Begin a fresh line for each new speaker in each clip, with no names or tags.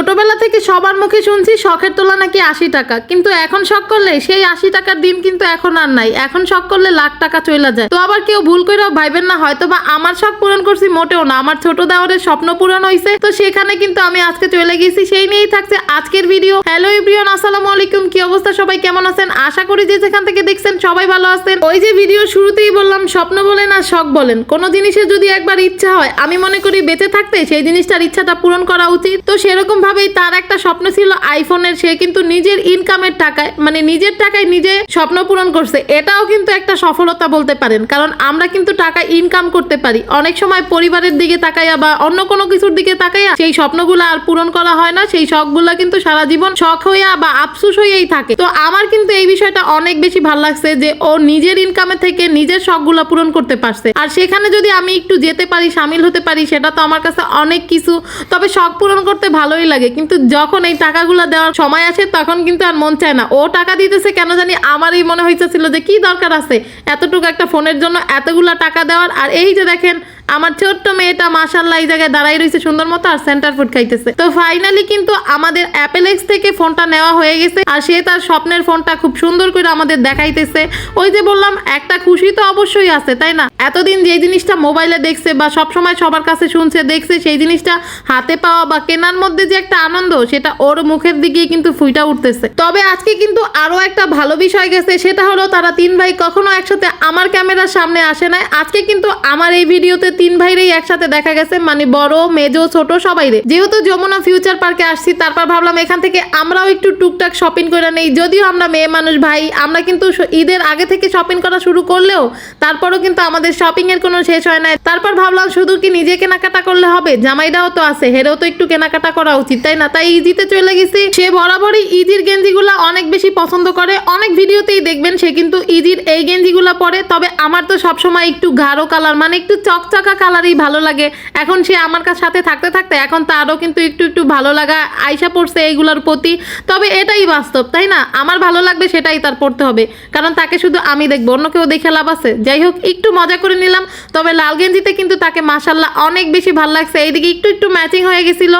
ছোটবেলা থেকে সবার মুখে শুনছি শখের তোলা নাকি আশি টাকা। কিন্তু এখন শখ করলে সেই আশি টাকার দিন কিন্তু এখন আর নাই। এখন শখ করলে লাখ টাকা চলে যায়। তো আবার কেউ ভুল করেও ভাইবেন না হয়তো বা আমার শখ পূরণ করছি মোটেও না। আমার ছোট দেওয়ারের স্বপ্ন পূরণ হয়েছে তো সেখানে কিন্তু আমি আজকে চলে গেছি, সেই নিয়েই থাকছে আজকের ভিডিও। হ্যালো ইব্রিয়ন আসসালামু আলাইকুম। কি অবস্থা? সবাই কেমন আছেন? আশা করি যে যেখান থেকে দেখছেন সবাই ভালো আছেন। ওই যে ভিডিও শুরুতেই বললাম, স্বপ্ন বলেন আর শখ বলেন। কোনো জিনিসের যদি একবার ইচ্ছা হয়, আমি মনে করি বেঁচে থাকতে সেই জিনিসটার ইচ্ছাটা পূরণ করা উচিত। তো সেরকম ভাবেই তার একটা স্বপ্ন ছিল আইফোনের সে কিন্তু নিজের ইনকামের টাকায় মানে নিজের টাকায় নিজে স্বপ্ন পূরণ করছে। এটাও কিন্তু একটা সফলতা বলতে পারেন। কারণ আমরা কিন্তু টাকা ইনকাম করতে পারি। অনেক সময় পরিবারের দিকে তাকাইয়া বা অন্য কোনো কিছুর দিকে তাকাইয়া সেই স্বপ্নগুলো আর পূরণ করা হয় না। সেই শখগুলো কিন্তু সারা জীবন শখ হইয়া বা আফসুস হইয়াই থাকে। তো আমার কিন্তু এই বিষয়টা অনেক বেশি ভালো লাগছে যে ও নিজের ইনকামে থেকে নিজের শখগুলো পূরণ করতে পারছে। আর সেখানে যদি আমি একটু যেতে পারি, সামিল হতে পারি, সেটা তো আমার কাছে অনেক কিছু। তবে শখ পূরণ করতে ভালোই লাগে। কিন্তু যখন এই টাকাগুলো দেওয়ার সময় আসে, তখন কিন্তু আর মন চায় না। ও টাকা দিতেছে কেন জানি আমারই মনে হইতেছিল যে কি দরকার আছে? এতটুকু একটা ফোনের জন্য এতগুলা টাকা দেওয়ার, আর এই যে দেখেন আমার ছোট্ট মেয়েটা মাসাল্লাহ এই জায়গায় দাঁড়াই রয়েছে সুন্দর মতো, আর সেন্টার ফুড খাইতেছে। তো ফাইনালি কিন্তু আমাদের অ্যাপেলেক্স থেকে ফোনটা নেওয়া হয়ে গেছে, আর সে তার স্বপ্নের ফোনটা খুব সুন্দর করে আমাদের দেখাইতেছে। ওই যে বললাম, একটা খুশি তো অবশ্যই আছে, তাই না? এতদিন যে জিনিসটা মোবাইলে দেখছে বা সবসময় সবার কাছে শুনছে, দেখছে, সেই জিনিসটা হাতে পাওয়া বা কেনার মধ্যে যে একটা আনন্দ, সেটা ওর মুখের দিকে কিন্তু ফুইটা উঠতেছে। তবে আজকে কিন্তু আরও একটা ভালো বিষয় গেছে, সেটা হলো তারা তিন ভাই কখনো একসাথে আমার ক্যামেরার সামনে আসে নাই। আজকে কিন্তু আমার এই ভিডিওতে তিন ভাইরেই একসাথে দেখা গেছে মানে বড়, মেজো, ছোট সবাই রে যেহেতু যমুনা ফিউচার পার্কে আসছি, তারপর ভাবলাম এখান থেকে আমরাও একটু টুকটাক শপিং করে নেই। যদিও আমরা মেয়ে মানুষ ভাই, আমরা কিন্তু ঈদের আগে থেকে শপিং করা শুরু করলেও তারপরও কিন্তু আমাদের শপিং এর কোনো শেষ হয় না তারপর ভাবলাম শুধু কি নিজে কেনাকাটা করলে হবে? জামাইরাও তো আছে, হেরেও তো একটু কেনাকাটা করা উচিত, তাই না? তাই ইজিতে চলে গেছি। সে বরাবরই ইজির গেঞ্জিগুলা অনেক বেশি পছন্দ করে। অনেক ভিডিওতেই দেখবেন সে কিন্তু ইজির এই গেঞ্জিগুলা পরে, তবে আমার তো সবসময় একটু গাঢ় কালার মানে একটু চকচকা কালারই ভালো লাগে। এখন সে আমার কাছে সাথে থাকতে থাকতে এখন তারও কিন্তু একটু একটু ভালো লাগা আইসা পড়ছে এইগুলোর প্রতি। তবে এটাই বাস্তব, তাই না? আমার ভালো লাগবে সেটাই তার পড়তে হবে। কারণ তাকে শুধু আমি দেখব, অন্য কেউ দেখে লাভ আছে। যাই হোক, একটু মজা করে নিলাম। তবে লাল গেঞ্জিতে কিন্তু তাকে মাসাল্লাহ অনেক বেশি ভালো লাগছে। এইদিকে একটু একটু ম্যাচিং হয়ে গেছিল।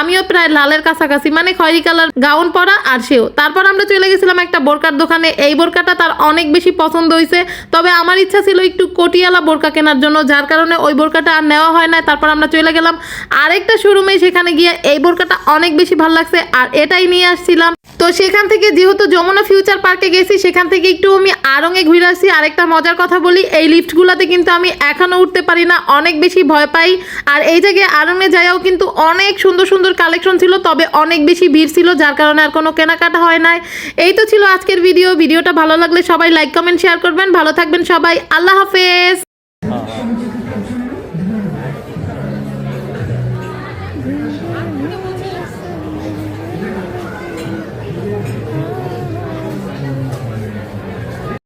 আমিও প্রায় লালের কাছাকাছি মানে খয়েরি কালার গাউন পরা আর সেও। তারপর আমরা চলে গেছিলাম একটা বোরকার দোকানে। এই বোরকাটা তার অনেক বেশি পছন্দ হয়েছে তবে আমার ইচ্ছা ছিল একটু কটিয়ালা বোরকা কেনার জন্য, যার কারণে ওই বোরকাটা আর নেওয়া হয় না তারপর আমরা চলে গেলাম আরেকটা শোরুমে সেখানে গিয়ে এই বোরকাটা অনেক বেশি ভালো লাগছে, আর এটাই নিয়ে আসছিলাম। তো সেখান থেকে যেহেতু যমুনা ফিউচার পার্কে গেছি, সেখান থেকে একটু আমি আরঙে ঘুরে আসছি আরেকটা মজার কথা বলি, এই লিফটগুলোতে কিন্তু আমি এখনও উঠতে পারি না, অনেক বেশি ভয় পাই। আর এই জায়গায় আরঙে যাইও কিন্তু অনেক সুন্দর সুন্দর কালেকশন ছিল, তবে অনেক বেশি ভিড় ছিল, যার কারণে আর কোনো কেনাকাটা হয় নাই। এই তো ছিল আজকের ভিডিও ভিডিওটা ভালো লাগলে সবাই লাইক কমেন্ট শেয়ার করবেন। ভালো থাকবেন সবাই। আল্লাহ হাফেজ! Thank you.